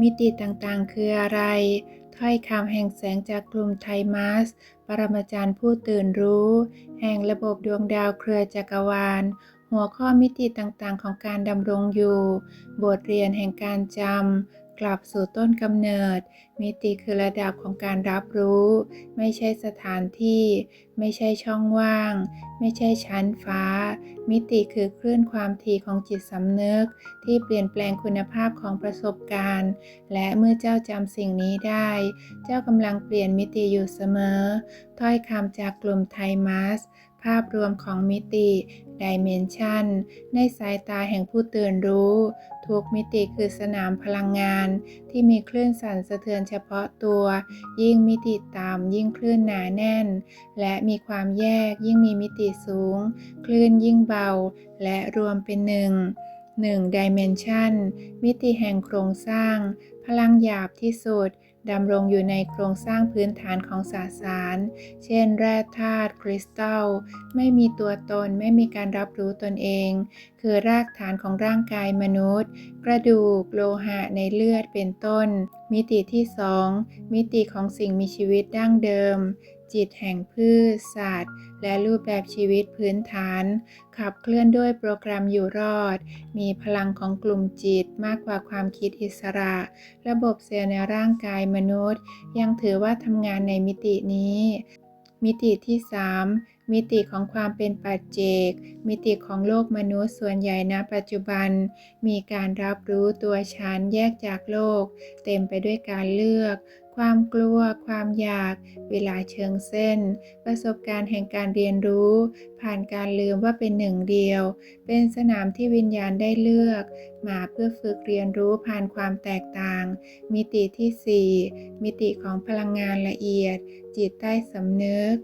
มิติต่างๆ คืออะไร ถ้อยคำแห่งแสงจากกลุ่มไทมัส ปรมาจารย์ผู้ตื่นรู้ แห่งระบบดวงดาวเครือจักรวาล หัวข้อมิติต่างๆ ของการดำรงอยู่ บทเรียนแห่งการจำ กลับสู่ต้นกำเนิด มิติคือระดับของการรับรู้ ไม่ใช่สถานที่ ไม่ใช่ช่องว่าง ไม่ใช่ชั้นฟ้า มิติคือคลื่นความถี่ของจิตสำนึก ที่เปลี่ยนแปลงคุณภาพของประสบการณ์ และเมื่อเจ้าจำสิ่งนี้ได้ เจ้ากำลังเปลี่ยนมิติอยู่เสมอ ถ้อยคำจากกลุ่มไทมัสภาพรวมของมิติ ดิเมนชันในสายตาแห่งผู้ตื่นรู้ ทุกมิติคือสนามพลังงานที่มีคลื่นสั่นสะเทือนเฉพาะตัว ยิ่งมิติต่ำยิ่งคลื่นหนาแน่น และมีความแยกยิ่งมีมิติสูง คลื่นยิ่งเบา และรวมเป็นหนึ่ง1 Dimension มิติแห่งโครงสร้าง พลังหยาบที่สุด ดำรงอยู่ในโครงสร้างพื้นฐานของสสาร เช่น แร่ธาตุคริสตัล ไม่มีตัวตนไม่มีการรับรู้ตนเอง คือรากฐานของร่างกายมนุษย์ กระดูกโลหะในเลือดเป็นต้น มิติที่ 2 มิติของสิ่งมีชีวิตดั้งเดิม จิตแห่งพืชสัตว์และรูปแบบชีวิตพื้นฐาน ขับเคลื่อนด้วยโปรแกรมอยู่รอด มีพลังของกลุ่มจิตมากกว่าความคิดอิสระ ระบบเซลล์ในร่างกายมนุษย์ ยังถือว่าทำงานในมิตินี้ มิติที่ 3 มิติของความเป็นปัจเจก มิติของโลกมนุษย์ส่วนใหญ่ณปัจจุบัน มีการรับรู้ตัวฉันแยกจากโลก เต็มไปด้วยการเลือก ความกลัว ความอยาก เวลาเชิงเส้น ประสบการณ์แห่งการเรียนรู้ ผ่านการลืมว่าเป็นหนึ่งเดียว เป็นสนามที่วิญญาณได้เลือก มาเพื่อฝึกเรียนรู้ผ่านความแตกต่าง มิติที่ 4 มิติของพลังงานละเอียด จิตใต้สำนึก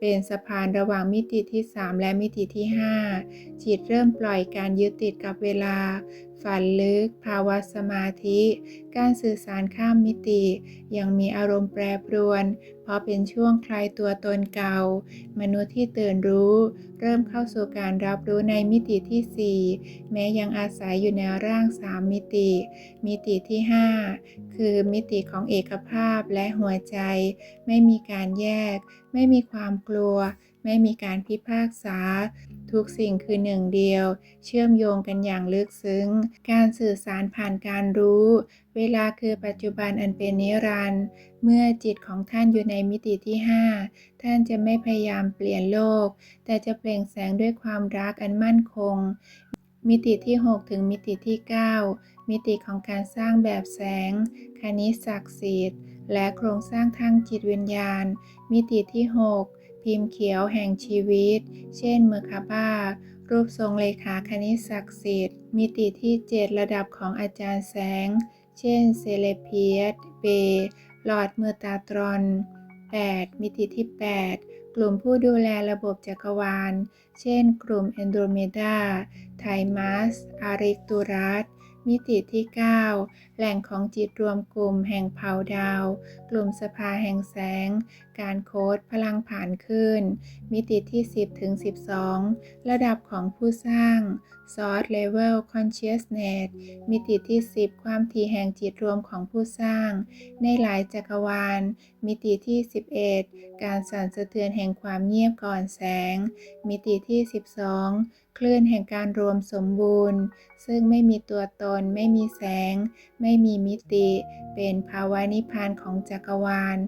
เป็นสะพานระหว่างมิติที่ 3 และมิติที่ 5 จิตเริ่มปล่อยการยึดติดกับเวลา ฝันลึก ภาวะสมาธิ การสื่อสารข้ามมิติ ยังมีอารมณ์แปรปรวน เพราะเป็นช่วงคลายตัวตนเก่า มนุษย์ที่ตื่นรู้ เริ่มเข้าสู่การรับรู้ในมิติที่ 4 แม้ยังอาศัยอยู่ในร่าง 3 มิติ มิติที่ 5 คือมิติของเอกภาพและหัวใจ ไม่มีการแยก ไม่มีความกลัว ไม่มีการพิพากษา ทุกสิ่งคือหนึ่งเดียว เชื่อมโยงกันอย่างลึกซึ้ง การสื่อสารผ่านการรู้ เวลาคือปัจจุบันอันเป็นนิรันดร์เมื่อจิตของท่านอยู่ในมิติที่ 5 ท่านจะไม่พยายามเปลี่ยนโลก แต่จะเปล่งแสงด้วยความรักอันมั่นคง มิติที่ 6 ถึงมิติที่ 9 มิติของการสร้างแบบแสง คณิตศักดิ์สิทธิ์และโครงสร้างทางจิตวิญญาณ มิติที่ 6 พิมพ์เขียวแห่งชีวิต เช่นเมอร์คาบ้า รูปทรงเลขาคณิตศักดิ์สิทธิ์ มิติที่ 7 ระดับของอาจารย์แสง เช่นเซเลเพียสเบหลอดเมอร์ตาตรอน 8 มิติที่ 8 กลุ่มผู้ดูแลระบบจักรวาล เช่น กลุ่มแอนโดรเมดาไทมัสอาริกตูรัส มิติที่ 9 แหล่งของจิตรวมกลุ่มแห่งเผ่าดาว กลุ่มสภาแห่งแสง การโค้ดพลังผ่านขึ้น มิติที่ 10ถึง12 ระดับของผู้สร้าง Source Level Consciousness มิติที่ 10 ความถี่แห่งจิตรวมของผู้สร้าง ในหลายจักรวาล มิติที่ 11 การสั่นสะเทือนแห่งความเงียบก่อนแสง มิติที่ 12 คลื่นแห่งการรวมสมบูรณ์ ซึ่งไม่มีตัวตน ไม่มีแสง ไม่มีมิติ เป็นภาวะนิพพานของจักรวาล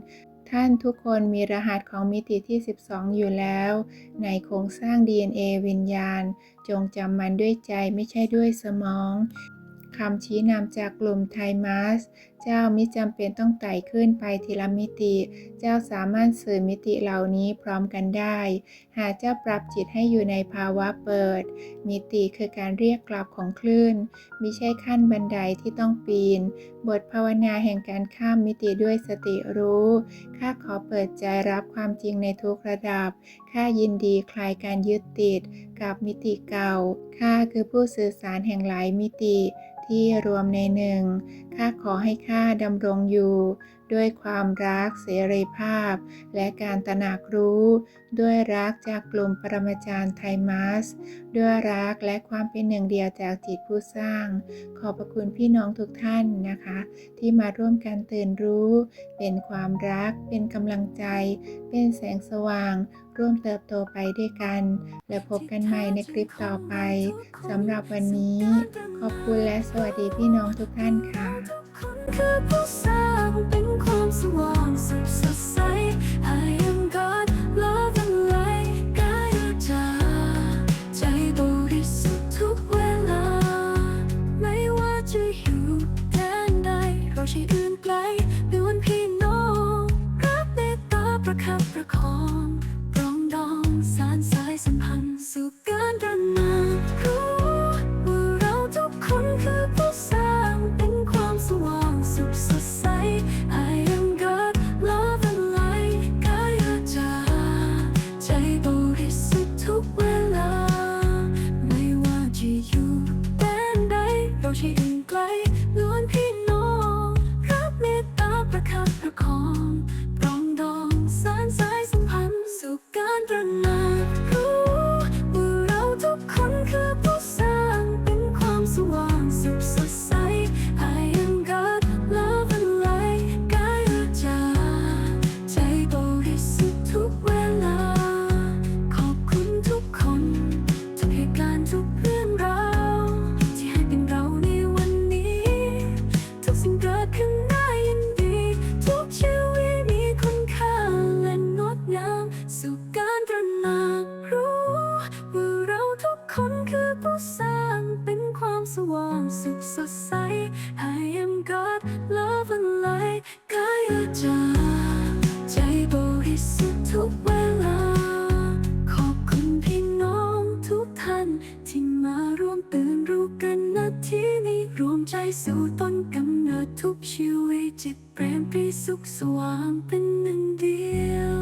ท่านทุกคนมีรหัสของมิติที่ 12 อยู่แล้ว ในโครงสร้าง DNA วิญญาณ จงจำมันด้วยใจไม่ใช่ด้วยสมองคำชี้นำจากกลุ่มไทมัส เจ้ามิจำเป็นต้องไต่ขึ้นไปทีละมิติ เจ้าสามารถสื่อมิติเหล่านี้พร้อมกันได้ หากเจ้าปรับจิตให้อยู่ในภาวะเปิด มิติคือการเรียกกลับของคลื่นมิใช่ขั้นบันไดที่ต้องปีน บทภาวนาแห่งการข้ามมิติด้วยสติรู้ข้าขอเปิดใจรับความจริงในทุกระดับข้ายินดีคลายการยึดติดกับมิติเก่าข้าคือผู้สื่อสารแห่งหลายมิติที่รวมในหนึ่งข้าขอให้ข้าค่าดำรงอยู่ ด้วยความรักเสรีภาพ และการตระหนักรู้ ด้วยรักจากกลุ่มปรมาจารย์ไทมัส ด้วยรักและความเป็นหนึ่งเดียวจากจิตผู้สร้าง ขอบพระคุณพี่น้องทุกท่านนะคะ ที่มาร่วมกันตื่นรู้ เป็นความรัก เป็นกำลังใจ เป็นแสงสว่าง ร่วมเติบโตไปด้วยกัน และพบกันใหม่ในคลิปต่อไปสำหรับวันนี้ ขอบคุณและสวัสดีพี่น้องทุกท่านค่ะ คือผู้สร้างเป็นความสว่างสุดสด สร้างเป็นความสว่างสุขสดใส I am God love and light กายจาใจบริสุทธิ์ทุกเวลา ขอบคุณพี่น้องทุกท่านที่มาร่วมตื่นรู้กันนาทีนี้รวมใจสู่ต้นกำเนิดทุกชีวิตจิตเปรมปรีสุขสว่างเป็นหนึ่งเดียว